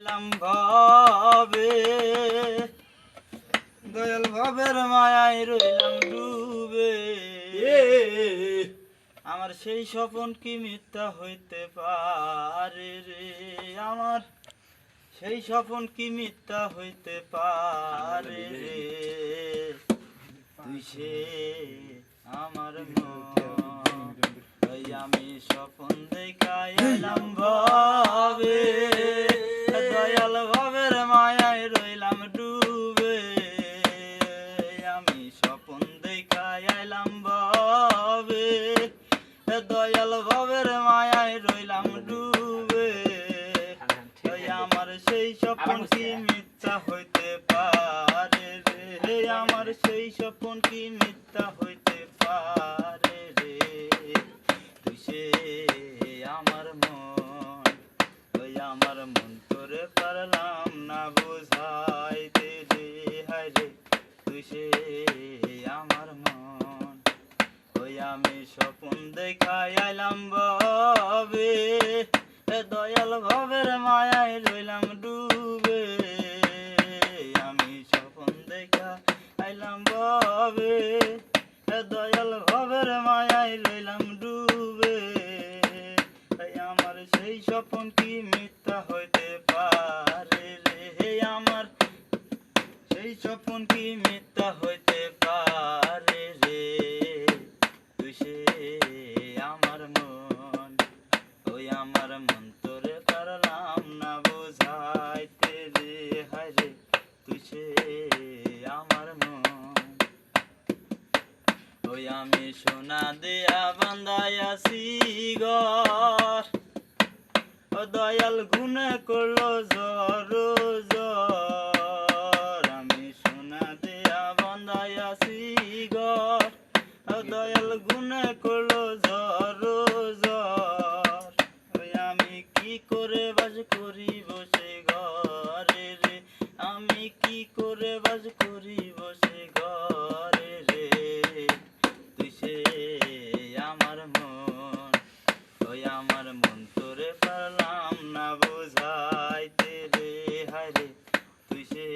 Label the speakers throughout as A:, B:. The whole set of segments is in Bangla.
A: ভাবে দয়াল ভাবের মায়ায় রইলাম ডুবে। আমার সেই স্বপন কি মিথ্যা হইতে পারে রে? আমার সেই স্বপন কি মিথ্যা হইতে পারে রে? তুই সে আমার আমি স্বপন দয়াল ভাবের মায়ায় রইলাম ডুবে। ওই আমার সেই স্বপন কি মিথ্যা হইতে পারে রে? আমার সেই স্বপন কি মিথ্যা হইতে পারে রে? তুই সে আমার মন ওই আমার মন তোরে পারলাম না বোঝাইতে রে। হায় রে তুই সে আমার মন। আমি স্বপন দেখাই আইলাম এ দয়াল ভবের মায়ায় রইলাম ডুবে। আমি স্বপন দেখা আইলাম এ দয়াল ভবের মায়ায় রইলাম ডুবে। আমার সেই স্বপন কি মিথ্যা হইতে পারে রে? আমার সেই স্বপন কি মিথ্যা হইতে পারে ওই আমি সোনা দেয়া বান্দায়াছি গর ও দয়াল গুনে করল জর জর আমি সোনা দেয়া বান্দায়াছি গর ও দয়াল গুনে করল জর সে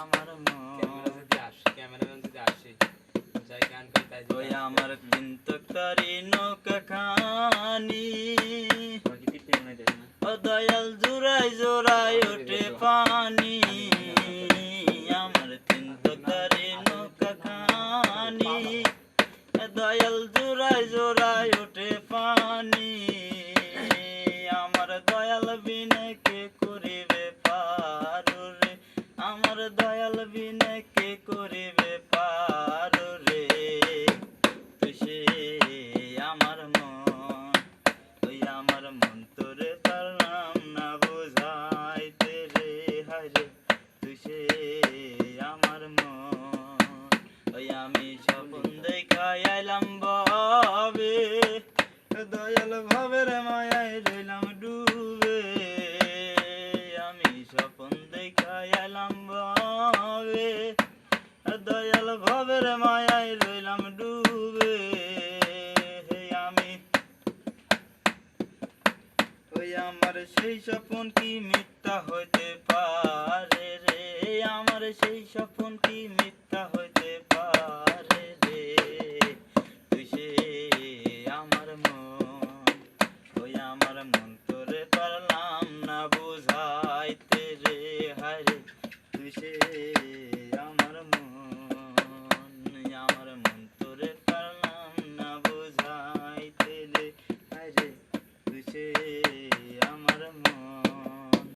A: আমার মন। ওই আমার চিন্তকারী নৌকা খানি ও দয়াল জোড়াই জোড়াই ওঠে পানি। আমার চিন্তকারী নৌকা খানি দয়াল জোড়াই জোড়াই দয়াল বিনে কে করিবে পারো? দয়াল ভবের মায়ায় রইলাম ডুবে। আমি। ওই আমার সেই স্বপন কি মিথ্যা হইতে পারে রে? আমার সেই স্বপন কি মিথ্যা হইতে পারে?